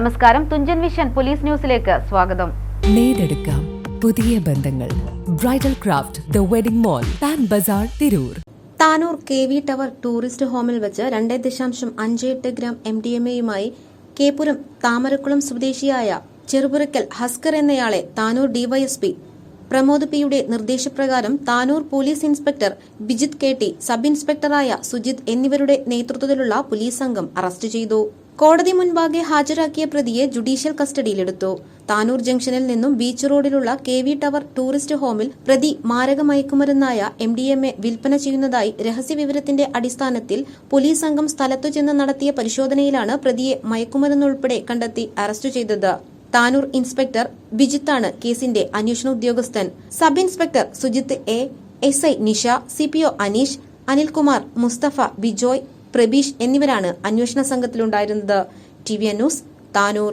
നമസ്കാരം. Thunchan vision police ന്യൂസിലേക്ക് സ്വാഗതം. നേടെടുക്കാം പുതിയ ബന്ധങ്ങൾ. Bridal craft the wedding mall Pan Bazar Tirur. Tanur K V tower tourist ഹോമിൽ വെച്ച് രണ്ട് ദശാംശം അഞ്ച് എട്ട് ഗ്രാം എം ഡി എം എയുമായി കേപ്പുരം താമരക്കുളം സ്വദേശിയായ ചെറുപുരക്കൽ ഹസ്കർ എന്നയാളെ താനൂർ ഡിവൈഎസ്പി പ്രമോദ് പിയുടെ നിർദ്ദേശപ്രകാരം Tanur police inspector Bijith K T sub ഇൻസ്പെക്ടറായ Sujith എന്നിവരുടെ നേതൃത്വത്തിലുള്ള പോലീസ് സംഘം അറസ്റ്റ് ചെയ്തു. കോടതി മുൻപാകെ ഹാജരാക്കിയ പ്രതിയെ ജുഡീഷ്യൽ കസ്റ്റഡിയിലെടുത്തു. താനൂർ ജംഗ്ഷനിൽ നിന്നും ബീച്ച് റോഡിലുള്ള കെ വി ടവർ ടൂറിസ്റ്റ് ഹോമിൽ പ്രതി മാരക മയക്കുമരുന്നായ എം ഡി എം എ വിൽപ്പന ചെയ്യുന്നതായി രഹസ്യവിവരത്തിന്റെ അടിസ്ഥാനത്തിൽ പോലീസ് സംഘം സ്ഥലത്തു ചെന്ന് നടത്തിയ പരിശോധനയിലാണ് പ്രതിയെ മയക്കുമരുന്നുൾപ്പെടെ കണ്ടെത്തി അറസ്റ്റ് ചെയ്തത്. താനൂർ ഇൻസ്പെക്ടർ ബിജിത്താണ് കേസിന്റെ അന്വേഷണ ഉദ്യോഗസ്ഥൻ sub inspector Sujith A S I Nisha C P O Aneesh Anilkumar Musthafa Bijoy Prabeesh എന്നിവരാണ് അന്വേഷണ സംഘത്തിലുണ്ടായിരുന്നത്. T V news Tanur.